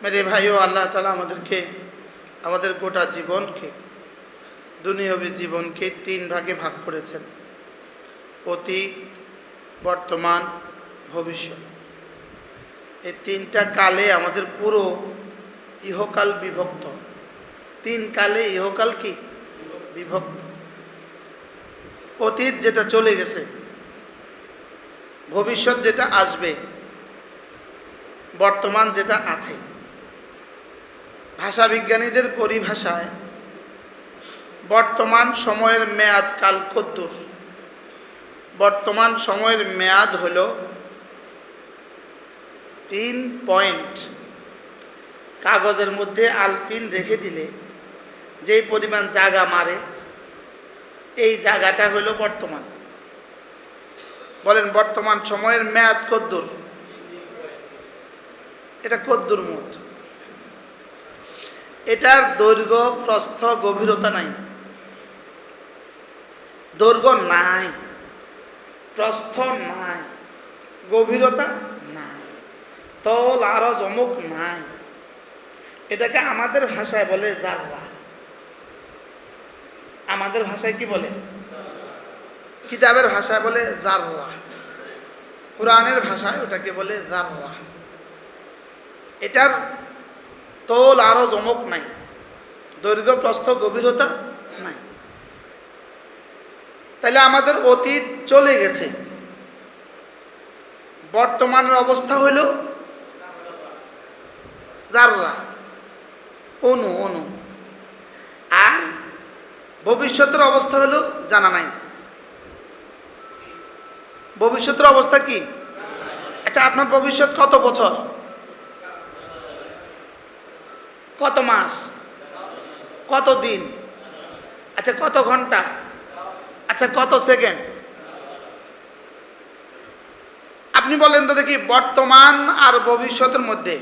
মেরে ভাইও আল্লাহ তালা আমাদেরকে আমাদের গোটা জীবনকে দুনিয়বী জীবনকে তিন ভাগে ভাগ করেছেন অতীত বর্তমান ভবিষ্যৎ এই তিনটা কালে আমাদের পুরো ইহকাল বিভক্ত তিন কালে ইহকাল কি বিভক্ত অতীত যেটা চলে গেছে ভবিষ্যৎ যেটা আসবে বর্তমান যেটা আছে ভাষাবিজ্ঞানীদের পরিভাষায় বর্তমান সময়ের মেয়াদ কাল কদ্দুর। বর্তমান সময়ের মেয়াদ হল পিন পয়েন্ট। কাগজের মধ্যে আলপিন রেখে দিলে যেই পরিমাণ জায়গা মারে, এই জায়গাটা হলো বর্তমান। বলেন বর্তমান সময়ের মেয়াদ কদ্দুর? এটা কদ্দুর মোট। এটার দৈর্ঘ্য, প্রস্থ, গভীরতা নাই। দৈর্ঘ্য নাই। প্রস্থ নাই। গভীরতা নাই। তল আরও জমক নাই। এটাকে আমাদের ভাষায় বলে জাররা। আমাদের ভাষায় কি বলে? কিতাবের ভাষায় বলে জাররা। কোরআনের ভাষায় ওটাকে বলে জাররা। এটার তোল আরও জমক নাই। দৈর্ঘ্য, প্রস্থ, গভীরতা নাই। তাহলে আমাদের অতীত চলে গেছে। বর্তমানের অবস্থা হইল জাররা অনু অনু। আর ভবিষ্যতের অবস্থা হলো জানা নাই। ভবিষ্যতের অবস্থা কি? আচ্ছা আপনার ভবিষ্যৎ কত বছর? কত মাস? কত দিন? আচ্ছা কত ঘণ্টা? আচ্ছা কত সেকেন্ড? আপনি বলেন তো দেখি, বর্তমান আর ভবিষ্যতের মধ্যে।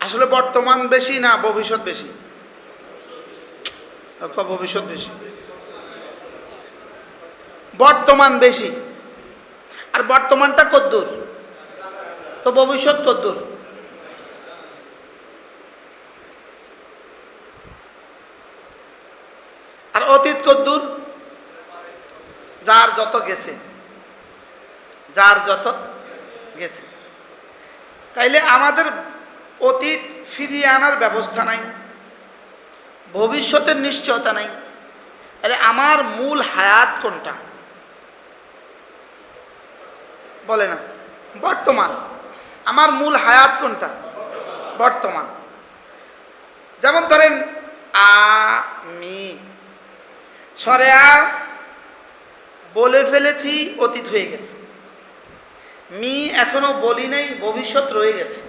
আসলে বর্তমান বেশি না ভবিষ্যৎ বেশি? ভবিষ্যৎ বেশি? বর্তমান বেশি। আর বর্তমানটা কদ্দূর? তো ভবিষ্যৎ কদ্দূর আর অতীত কদ্দূর যার যত গেছে, যার যত গেছে। তাইলে আমাদের অতীত ফিরিয়ে আনার ব্যবস্থা নাই, ভবিষ্যতের নিশ্চয়তা নাই। তাহলে আমার মূল হায়াত কোনটা? বলে না, বর্তমান। আমার মূল হায়াত কোনটা? বর্তমান। যেমন ধরেন আমি সরেয়া, বলে ফেলেছি, অতীত হয়ে গেছে। মি এখনও বলি নাই, ভবিষ্যৎ রয়ে গেছে।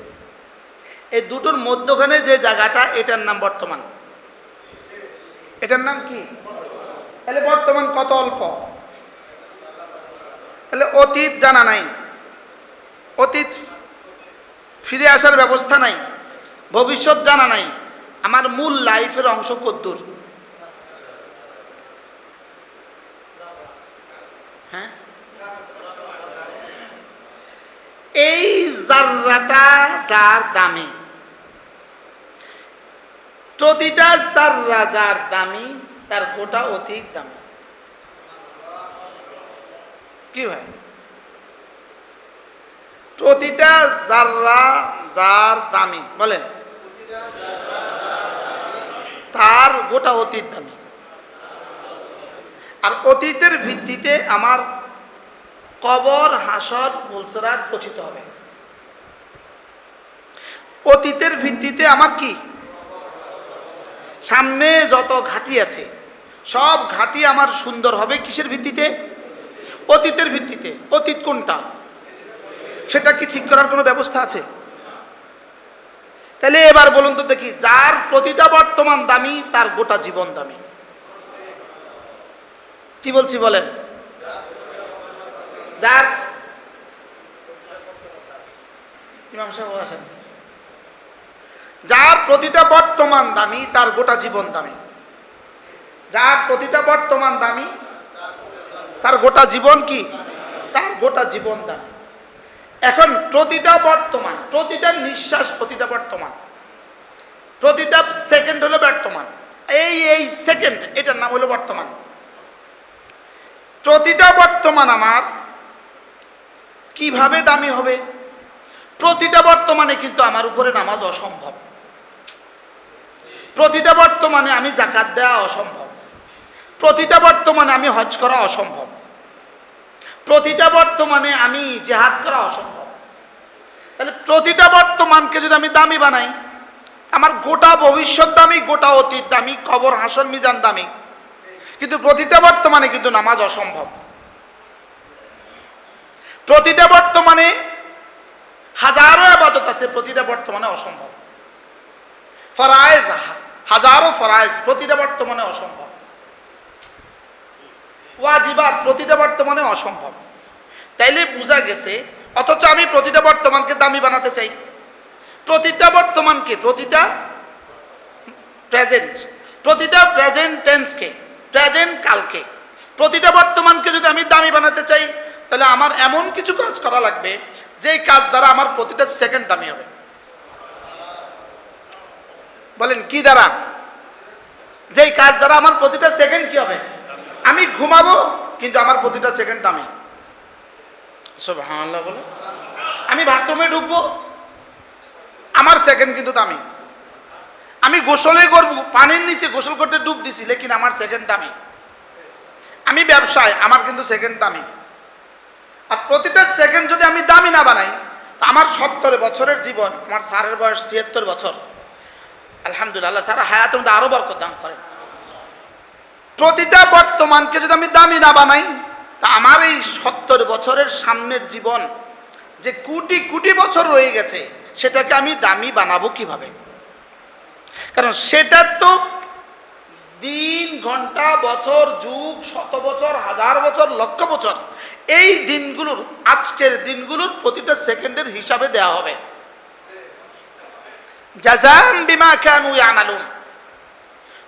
এই দুটোর মধ্যখানে যে জায়গাটা, এটার নাম বর্তমান। এটার নাম কি? তাহলে বর্তমান কত অল্প? তাহলে অতীত জানা নাই। অতীত ফিরে আসার ব্যবস্থা নাই। ভবিষ্যৎ জানা নাই। আমার মূল লাইফের অংশ কদ্দূর। হ্যাঁ? এই জাররাটা যার দামি। প্রতিটা জাররা যার দামি, তার গোটা অতীত দামি। কি ভাই? প্রতিটা জাররা যার দামি, বলেন। তার গোটা অতীত দামি। আর অতীতের ভিত্তিতে আমার কবর, হাসর মুলসরাত রচিত হবে। অতীতের ভিত্তিতে আমার কি? সামনে যত ঘাটি আছে, সব ঘাটি আমার সুন্দর হবে কিসের ভিত্তিতে? অতীতের ভিত্তিতে। অতীত কোনটা? সেটা কি ঠিক করার কোনো ব্যবস্থা আছে? তাহলে এবার বলুন তো দেখি, যার প্রতিটা বর্তমান দামি, তার গোটা জীবন দামি। কি বলছি বলেন? যার ইমাম সাহেব যার প্রতিটা বর্তমান দামি, তার গোটা জীবন দামি। যার প্রতিটা বর্তমান দামি, তার গোটা জীবন কি? তার গোটা জীবন দামি। এখন প্রতিটা বর্তমান, প্রতিটা নিঃশ্বাস প্রতিটা বর্তমান, প্রতিটা সেকেন্ড হলো বর্তমান। এই এই সেকেন্ড, এটার নাম হলো বর্তমান। প্রতিটা বর্তমান আমার। কীভাবে দামি হবে? প্রতিটা বর্তমানে কিন্তু আমার উপরে নামাজ অসম্ভব। প্রতিটা বর্তমানে আমি জাকাত দেওয়া অসম্ভব। প্রতিটা বর্তমানে আমি হজ করা অসম্ভব। প্রতিটা বর্তমানে আমি জেহাদ করা অসম্ভব। তাহলে প্রতিটা বর্তমানকে যদি আমি দামি বানাই, আমার গোটা ভবিষ্যৎ দামি, গোটা অতীত দামি, কবর, হাসন, মিজান দামি কিন্তু প্রতিটা বর্তমানে কিন্তু নামাজ অসম্ভব। প্রতিটা বর্তমানে হাজারো আবাদত আছে, প্রতিটা বর্তমানে অসম্ভব। ফরায়েজ, হাজারো ফরায়েজ, প্রতিটা বর্তমানে অসম্ভব। ওয়াজিবাত, প্রতিটা বর্তমানে অসম্ভব। তাইলে বোঝা গেছে, অথচ আমি প্রতিটা বর্তমানকে দামি বানাতে চাই। প্রতিটা বর্তমানকে, প্রতিটা প্রেজেন্ট প্রতিটা প্রেজেন্ট টেন্সকে প্রেজেন্ট কালকে। প্রতিটা বর্তমানকে যদি আমি দামি বানাতে চাই, তাহলে আমার এমন কিছু কাজ করা লাগবে, যেই কাজ দ্বারা আমার প্রতিটা সেকেন্ড দামি হবে। বলেন, কি দ্বারা? যেই কাজ দ্বারা আমার প্রতিটা সেকেন্ড কি হবে? আমি ঘুমাবো, কিন্তু আমার প্রতিটা সেকেন্ড দামি। সব হ্যাঁ বলে। আমি বাথরুমে ঢুকবো, আমার সেকেন্ড কিন্তু দামি। আমি গোসলে করব পানির নিচে গোসল করতে ডুব দিছি, লেকিন আমার সেকেন্ড দামি। আমি ব্যবসায়, আমার কিন্তু সেকেন্ড দামি। আর প্রতিটা সেকেন্ড যদি আমি দামি না বানাই, তা আমার সত্তর বছরের জীবন, আমার স্যারের বয়স ছিয়াত্তর বছর। আলহামদুলিল্লাহ, স্যার হায়াত আরও বরকত দান করে প্রতিটা বর্তমানকে যদি আমি দামি না বানাই, তা আমার এই সত্তর বছরের সামনের জীবন যে কোটি কোটি বছর রয়ে গেছে, সেটাকে আমি দামি বানাবো কীভাবে? কারণ সেটার তো দিন, ঘণ্টা, বছর, যুগ, শত বছর, হাজার বছর, লক্ষ বছর। এই দিনগুলোর, আজকের দিনগুলোর প্রতিটা সেকেন্ডের হিসাবে দেয়া হবে।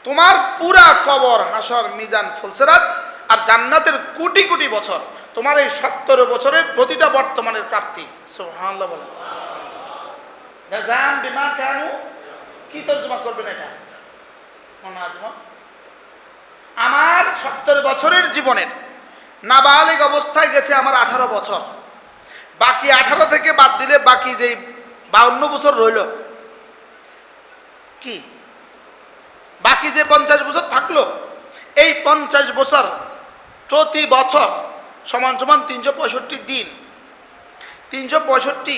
তোমার পুরা কবর, হাসর, মিজান, ফুলসেরাত আর জান্নাতের কোটি কোটি বছর তোমার এই সত্তর বছরের প্রতিটা বর্তমানের প্রাপ্তি। জাজাম কি তর্জমা করবেন এটা? আমার সত্তর বছরের জীবনের নাবালিক অবস্থায় গেছে আমার আঠারো বছর। বাকি আঠারো থেকে বাদ দিলে বাকি যে বাউন্ন বছর রইল। কি? বাকি যে পঞ্চাশ বছর থাকল, এই পঞ্চাশ বছর প্রতি বছর সমান সমান তিনশো পঁয়ষট্টি দিন। তিনশো পঁয়ষট্টি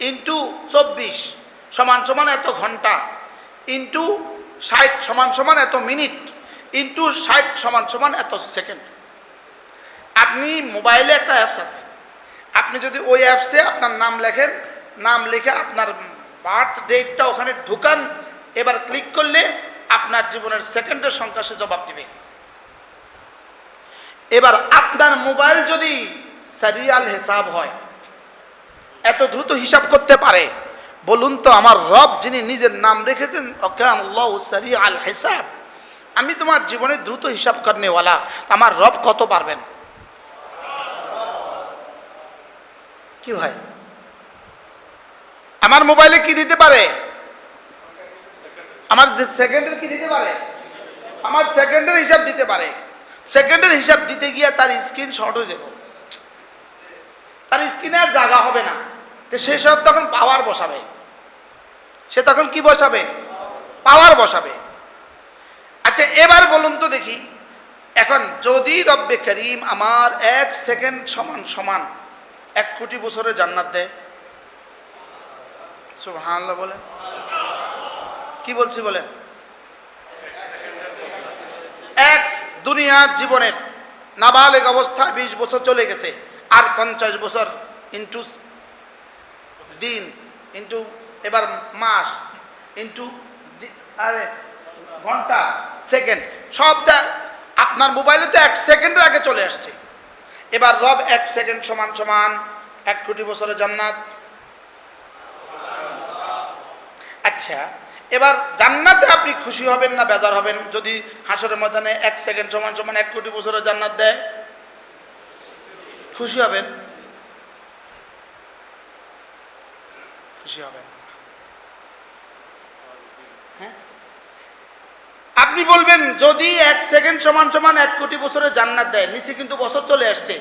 ইন্টু চব্বিশ। সমান সমান এত ঘণ্টা ইন্টু ষাট সমান সমান এত মিনিট ইন্টু ষাট সমান সমান এত সেকেন্ড। আপনি মোবাইলে একটা অ্যাপস আছে। আপনি যদি ওই অ্যাপসে আপনার নাম লেখেন, নাম লিখে আপনার বার্থ ডেটটা ওখানে ঢুকান, এবার ক্লিক করলে আপনার জীবনের সেকেন্ডের সংখ্যা সে জবাব দেবে। এবার আপনার মোবাইল যদি সারিয়াল হিসাব হয়, এত দ্রুত হিসাব করতে পারে বলুন তো, আমার রব যিনি নিজের নাম রেখেছেন আল হিসাব, আমি তোমার জীবনে দ্রুত হিসাব করনেওয়ালা, আমার রব কত পারবেন? কি ভাই? আমার মোবাইলে কি দিতে পারে? আমার সেকেন্ডের কি দিতে পারে? আমার সেকেন্ডের হিসাব দিতে পারে। সেকেন্ডের হিসাব দিতে গিয়ে তার স্ক্রিন শর্ট হয়ে যাবে। তার স্ক্রিনে আর জায়গা হবে না। তো সে সব তখন পাওয়ার বসাবে। সে তখন কি বসাবে? পাওয়ার বসাবে। আচ্ছা এবার বলুন তো দেখি, এখন যদি রব্বে করিম আমার এক সেকেন্ড সমান সমান এক কোটি বছরের জান্নাত দেয়? সুবহানাল্লাহ বলে কি বলছি বলে এক দুনিয়ার জীবনের নাবালেগ অবস্থা বিশ বছর চলে গেছে, আর পঞ্চাশ বছর ইন্টু দিন ইন্টু এবার মাস ইন্টু আরে, ঘণ্টা সেকেন্ড সবটা আপনার মোবাইলে তো এক সেকেন্ডের আগে চলে আসছে। এবার রব এক সেকেন্ড সমান সমান এক কোটি বছরের জান্নাত। আচ্ছা এবার জান্নাতে আপনি খুশি হবেন না বেজার হবেন? যদি হাসরের ময়দানে এক সেকেন্ড সমান সমান এক কোটি বছরের জান্নাত দেয়, খুশি হবেন? খুশি হবেন। আপনি বলবেন, যদি এক সেকেন্ড সমান সমান এক কোটি বছরের জান্নাত দেয়, নিচে কিন্তু বছর চলে আসছে।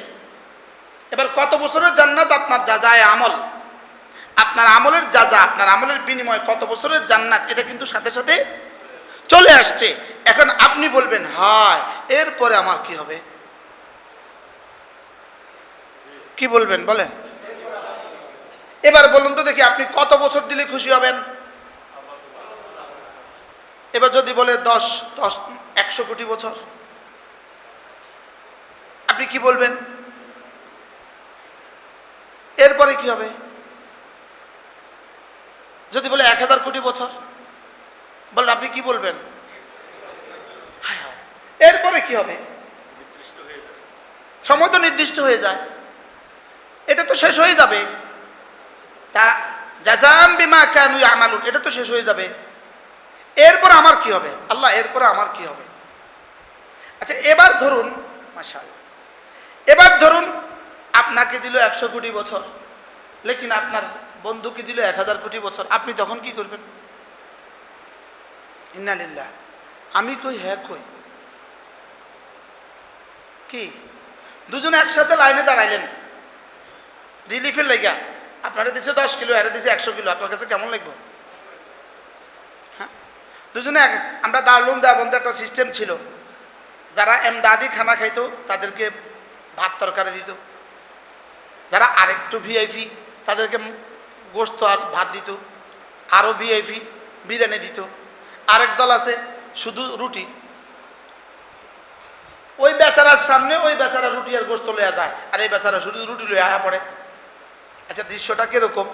এবার কত বছরের জান্নাত আপনার যা যায় আমল? আপনার আমলের যা যা, আপনার আমলের বিনিময়ে কত বছরের জান্নাত, এটা কিন্তু সাথে সাথে চলে আসছে। এখন আপনি বলবেন, হয়, এরপরে আমার কি হবে? কি বলবেন, বলেন। এবার বলুন তো দেখি, আপনি কত বছর দিলে খুশি হবেন? এবার যদি বলে দশ দশ একশো কোটি বছর আপনি কি বলবেন? এরপরে কি হবে? যদি বলে এক হাজার কোটি বছর বলেন আপনি কি বলবেন। এরপরে কি হবে? সময় তো নির্দিষ্ট হয়ে যায়। এটা তো শেষ হয়ে যাবে। তা জাজাম বিমা কেন আমালুন এটা তো শেষ হয়ে যাবে। এরপর আমার কি হবে? আল্লাহ, এরপরে আমার কি হবে? আচ্ছা এবার ধরুন মাশাল এবার ধরুন আপনাকে দিল একশো কোটি বছর, লেকিন আপনার বন্ধুকে দিল এক হাজার কোটি বছর, আপনি তখন কি করবেন? ইন্নালিল্লাহ আমি কই হ্যাঁ কই? কি? দুজনে একসাথে লাইনে দাঁড়াইলেন। রিলিফের লেগা, আপনারা দিছে দশ কিলো, এরা দিছে একশো কিলো, আপনার কাছে কেমন লাগবে? দুজনে এক আমরা দারুম দেওয়াবন্ধে একটা সিস্টেম ছিল। যারা এমদাদি খানা খাইতো, তাদেরকে ভাত তরকারি দিত। যারা আরেকটু ভিআইপি তাদেরকে গোস্ত আর ভাত দিত। আরও ভিআইপি বিরিয়ানি দিত। আরেক দল আছে, শুধু রুটি। ওই বেচারার সামনে ওই বেচারা রুটি আর গোস্ত লইয়া যায়, আর এই বেচারা শুধু রুটি লইয়া আয়া পড়ে। আচ্ছা দৃশ্যটা কীরকম?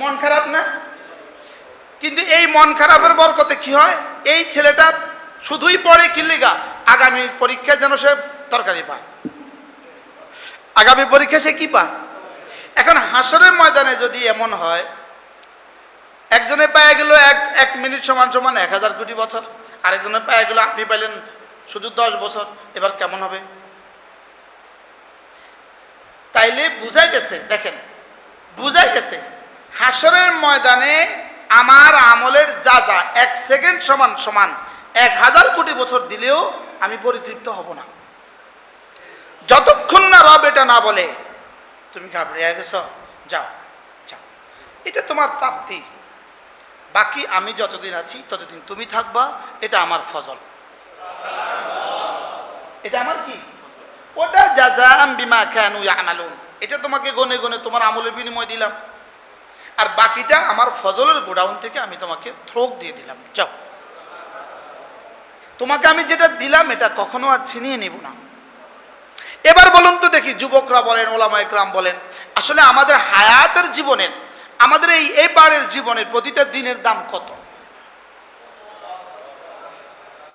মন খারাপ না? কিন্তু এই মন খারাপের বরকতে কি হয়? এই ছেলেটা শুধুই পড়ে কিল্লিগা আগামী পরীক্ষায় যেন সে তরকারি পায়। আগামী পরীক্ষা সে কি পায়? এখন হাসরের ময়দানে যদি এমন হয়, একজনে পায়ে গেল এক এক মিনিট সমান সমান এক হাজার কোটি বছর। আরেকজনে পায়ে গেল, আপনি পাইলেন শুধু দশ বছর, এবার কেমন হবে? তাইলে বুঝাই গেছে, দেখেন, বুঝাই গেছে। হাসরের ময়দানে আমার আমলের যা যা এক সেকেন্ড সমান সমান এক হাজার কোটি বছর দিলেও আমি পরিতৃপ্ত হব না। যতক্ষণ না রব এটা না বলে, তুমি ঘাবড়িয়ে গেছ, যাও যাও। এটা তোমার প্রাপ্তি। বাকি আমি যতদিন আছি, ততদিন তুমি থাকবা, এটা আমার ফজল। এটা আমার কি? ওটা জাজাম বিমা কেন আমালুন এটা তোমাকে গনে গনে তোমার আমলের বিনিময় দিলাম। আর বাকিটা আমার ফজলের গোডাউন থেকে আমি তোমাকে থ্রোক দিয়ে দিলাম। যাও। তোমাকে আমি যেটা দিলাম, এটা কখনো আর ছিনিয়ে নেব না। এবার বলুন তো দেখি, যুবকরা বলেন ওলামা একরাম বলেন, আসলে আমাদের হায়াতের জীবনের, আমাদের এই এবারের জীবনের প্রতিটা দিনের দাম কত?